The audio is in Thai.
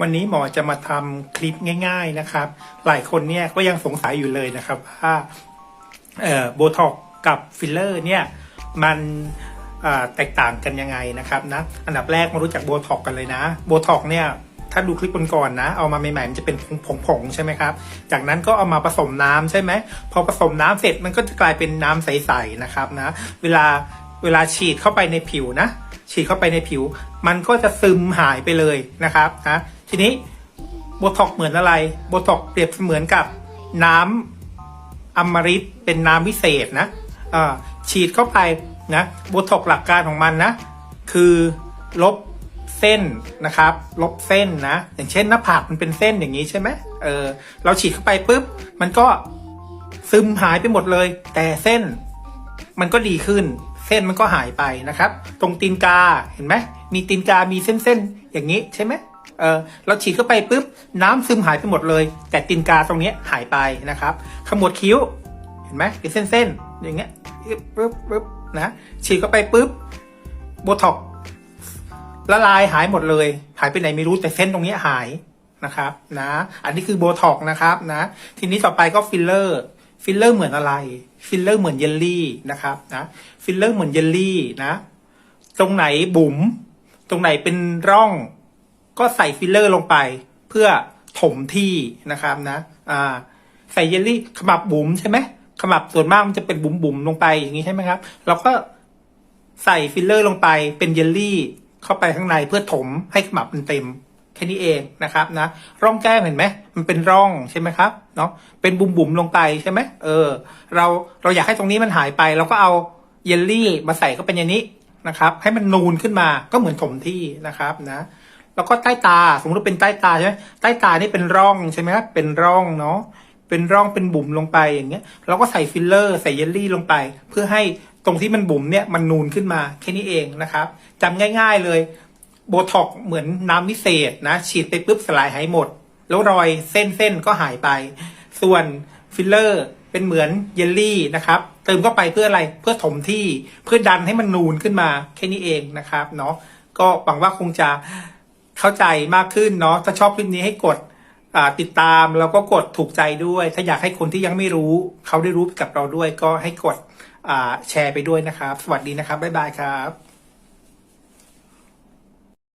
วันนี้หมอจะมาทำคลิปง่าย ๆนะครับ หลายคนเนี่ยก็ยังสงสัยอยู่เลยนะครับว่าโบท็อกกับฟิลเลอร์เนี่ยมันแตกต่างกันยังไงนะครับนะอันดับแรกมารู้จักโบท็อกกันเลยนะโบท็อกเนี่ยถ้าดูคลิปก่อนๆนะ เอามาใหม่ๆมันจะเป็นผงๆใช่ไหมครับ จากนั้นก็เอามาผสมน้ำใช่ไหม พอผสมน้ำเสร็จมันก็จะกลายเป็นน้ำใสๆนะครับนะ เวลาเวลาฉีดเข้าไปในผิวนะ ฉีดเข้าไปในผิว มันก็จะซึมหายไปเลยนะครับนะ ทีนี้โบท็อกเหมือนอะไรโบท็อกเปรียบเสมือนกับน้ำอมฤตเป็นน้ำวิเศษนะฉีดเข้าไปนะโบท็อกหลักการของมันนะ คือลบเส้นนะครับ ลบเส้นนะ อย่างเช่นหน้าผากมันเป็นเส้นอย่างนี้ใช่ไหมเออเราฉีดเข้าไปปุ๊บ มันก็ซึมหายไปหมดเลย แต่เส้นมันก็ดีขึ้น เส้นมันก็หายไปนะครับ ตรงตีนกาเห็นไหมมีตีนกามีเส้นๆอย่างนี้ใช่ไหม เออเราฉีดเข้าไปปุ๊บน้ำซึมหายไปหมดเลย แต่ตีนกาตรงนี้หายไปนะครับขมวดคิ้วเห็นไหมเป็นเส้นๆอย่างเงี้ยปุ๊บปุ๊บนะฉีดเข้าไปปุ๊บโบท็อกละลายหายหมดเลย หายไปไหนไม่รู้แต่เส้นตรงนี้หายนะครับนะ อันนี้คือโบท็อกนะครับนะ ทีนี้ต่อไปก็ฟิลเลอร์ฟิลเลอร์เหมือนอะไร ฟิลเลอร์เหมือนเยลลี่นะครับนะฟิลเลอร์เหมือนเยลลี่นะ ตรงไหนบุ๋ม ตรงไหนเป็นร่อง ก็ใส่ฟิลเลอร์ลงไป เพื่อถมที่นะครับนะอ่าใส่เยลลี่ขมับบุ๋มใช่ไหมขมับส่วนมากมันจะเป็นบุ๋มบุ๋มลงไปอย่างนี้ใช่ไหมครับเราก็ใส่ฟิลเลอร์ลงไปเป็นเยลลี่เข้าไปข้างในเพื่อถมให้ขมับมันเต็มแค่นี้เองนะครับนะร่องแก้มเห็นไหมมันเป็นร่องใช่ไหมครับเนาะเป็นบุ๋มบุ๋มลงไปใช่ไหมเออ เราเราอยากให้ตรงนี้มันหายไปเราก็เอาเยลลี่มาใส่เข้าไปในนี้นะครับ ให้มันนูนขึ้นมาก็เหมือนถมที่นะครับนะ แล้วก็ใต้ตา สมมติว่าเป็นใต้ตาใช่ไหมใต้ตานี่เป็นร่องใช่ไหมครับเป็นร่องเนาะเป็นร่องเป็นบุ๋มลงไปอย่างเงี้ยเราก็ใส่ฟิลเลอร์ ใส่เยลลี่ลงไป เพื่อให้ตรงที่มันบุ๋มเนี่ยมันนูนขึ้นมาแค่นี้เองนะครับจำง่าย ๆเลยโบท็อกเหมือนน้ำวิเศษนะ ฉีดไปปุ๊บสลายหายหมด แล้วรอยเส้นเส้นๆก็หายไป ส่วนฟิลเลอร์เป็นเหมือนเยลลี่นะครับเติมเข้าไปเพื่ออะไรเพื่อถมที่เพื่อดันให้มันนูนขึ้นมาแค่นี้เองนะครับเนาะก็หวังว่าคงจะ เข้าใจมากขึ้นเนาะถ้าชอบคลิปนี้ให้กดติดตามแล้วก็กดถูกใจด้วย ถ้าอยากให้คนที่ยังไม่รู้ เขาได้รู้กับเราด้วย ก็ให้กดแชร์ไปด้วยนะครับ สวัสดีนะครับบ๊ายบายครับ